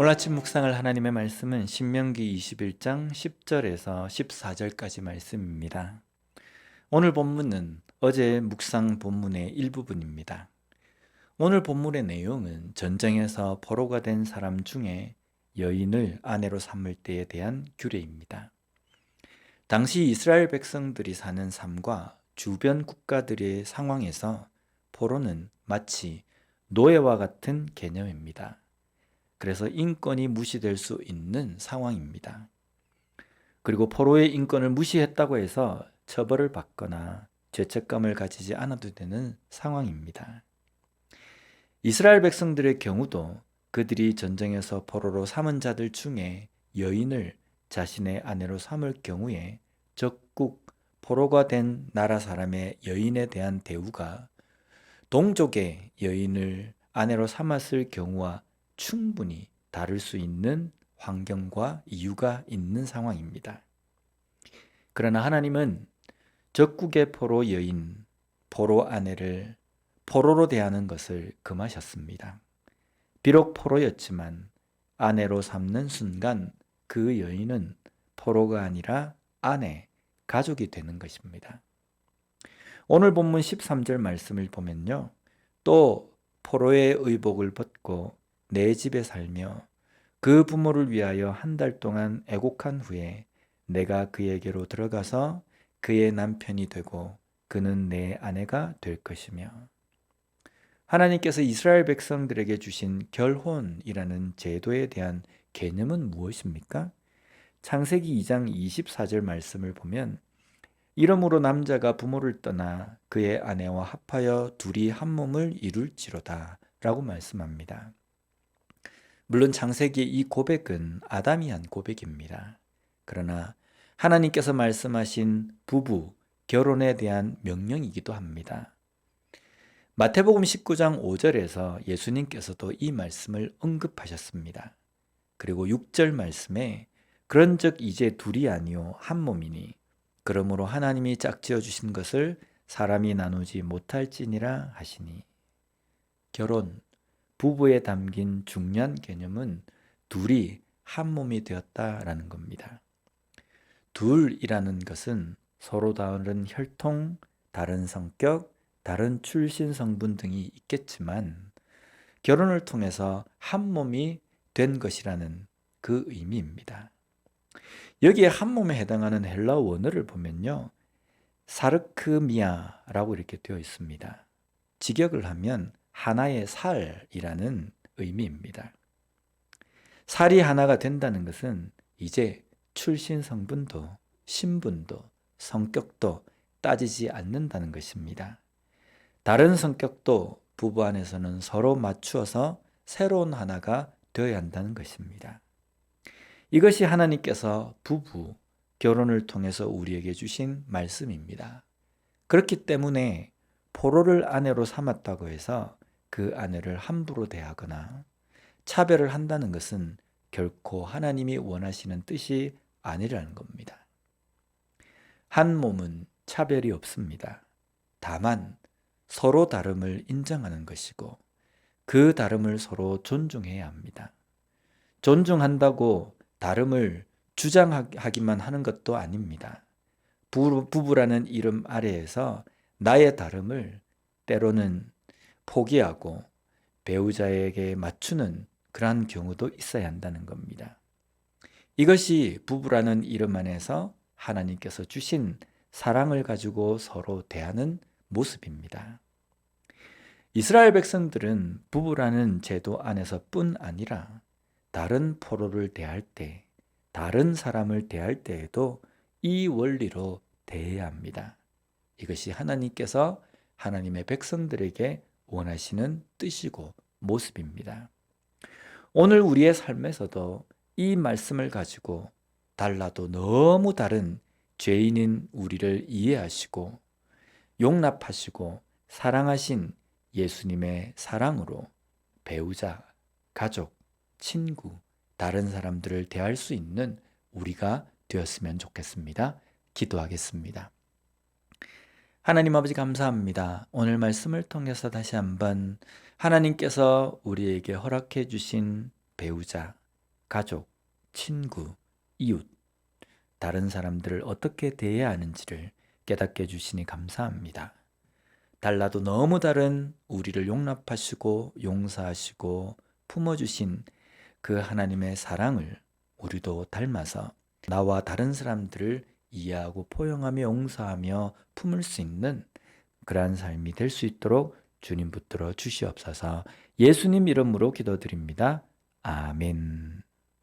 오늘 아침 묵상할 하나님의 말씀은 신명기 21장 10절에서 14절까지 말씀입니다. 오늘 본문은 어제 묵상 본문의 일부분입니다. 오늘 본문의 내용은 전쟁에서 포로가 된 사람 중에 여인을 아내로 삼을 때에 대한 규례입니다. 당시 이스라엘 백성들이 사는 삶과 주변 국가들의 상황에서 포로는 마치 노예와 같은 개념입니다. 그래서 인권이 무시될 수 있는 상황입니다. 그리고 포로의 인권을 무시했다고 해서 처벌을 받거나 죄책감을 가지지 않아도 되는 상황입니다. 이스라엘 백성들의 경우도 그들이 전쟁에서 포로로 삼은 자들 중에 여인을 자신의 아내로 삼을 경우에 적국 포로가 된 나라 사람의 여인에 대한 대우가 동족의 여인을 아내로 삼았을 경우와 충분히 다를 수 있는 환경과 이유가 있는 상황입니다. 그러나 하나님은 적국의 포로 여인, 포로 아내를 포로로 대하는 것을 금하셨습니다. 비록 포로였지만 아내로 삼는 순간 그 여인은 포로가 아니라 아내, 가족이 되는 것입니다. 오늘 본문 13절 말씀을 보면요. 또 포로의 의복을 벗고 내 집에 살며 그 부모를 위하여 한 달 동안 애곡한 후에 내가 그에게로 들어가서 그의 남편이 되고 그는 내 아내가 될 것이며 하나님께서 이스라엘 백성들에게 주신 결혼이라는 제도에 대한 개념은 무엇입니까? 창세기 2장 24절 말씀을 보면 이러므로 남자가 부모를 떠나 그의 아내와 합하여 둘이 한 몸을 이룰지로다 라고 말씀합니다. 물론 창세기의 이 고백은 아담이 한 고백입니다. 그러나 하나님께서 말씀하신 부부, 결혼에 대한 명령이기도 합니다. 마태복음 19장 5절에서 예수님께서도 이 말씀을 언급하셨습니다. 그리고 6절 말씀에 그런즉 이제 둘이 아니요 한 몸이니 그러므로 하나님이 짝지어 주신 것을 사람이 나누지 못할지니라 하시니 결혼 부부에 담긴 중요한 개념은 둘이 한 몸이 되었다라는 겁니다. 둘이라는 것은 서로 다른 혈통, 다른 성격, 다른 출신 성분 등이 있겠지만 결혼을 통해서 한 몸이 된 것이라는 그 의미입니다. 여기에 한 몸에 해당하는 헬라어 원어를 보면요. 사르크미아라고 이렇게 되어 있습니다. 직역을 하면 하나의 살이라는 의미입니다. 살이 하나가 된다는 것은 이제 출신 성분도 신분도 성격도 따지지 않는다는 것입니다. 다른 성격도 부부 안에서는 서로 맞추어서 새로운 하나가 되어야 한다는 것입니다. 이것이 하나님께서 부부, 결혼을 통해서 우리에게 주신 말씀입니다. 그렇기 때문에 포로를 아내로 삼았다고 해서 그 아내를 함부로 대하거나 차별을 한다는 것은 결코 하나님이 원하시는 뜻이 아니라는 겁니다. 한 몸은 차별이 없습니다. 다만 서로 다름을 인정하는 것이고 그 다름을 서로 존중해야 합니다. 존중한다고 다름을 주장하기만 하는 것도 아닙니다. 부부라는 이름 아래에서 나의 다름을 때로는 포기하고 배우자에게 맞추는 그러한 경우도 있어야 한다는 겁니다. 이것이 부부라는 이름 안에서 하나님께서 주신 사랑을 가지고 서로 대하는 모습입니다. 이스라엘 백성들은 부부라는 제도 안에서뿐 아니라 다른 포로를 대할 때, 다른 사람을 대할 때에도 이 원리로 대해야 합니다. 이것이 하나님께서 하나님의 백성들에게 원하시는 뜻이고 모습입니다. 오늘 우리의 삶에서도 이 말씀을 가지고 달라도 너무 다른 죄인인 우리를 이해하시고 용납하시고 사랑하신 예수님의 사랑으로 배우자, 가족, 친구, 다른 사람들을 대할 수 있는 우리가 되었으면 좋겠습니다. 기도하겠습니다. 하나님 아버지 감사합니다. 오늘 말씀을 통해서 다시 한번 하나님께서 우리에게 허락해 주신 배우자, 가족, 친구, 이웃, 다른 사람들을 어떻게 대해야 하는지를 깨닫게 해주시니 감사합니다. 달라도 너무 다른 우리를 용납하시고 용서하시고 품어주신 그 하나님의 사랑을 우리도 닮아서 나와 다른 사람들을 이해하고 포용하며 용서하며 품을 수 있는 그러한 삶이 될 수 있도록 주님 붙들어 주시옵소서 예수님 이름으로 기도드립니다. 아멘.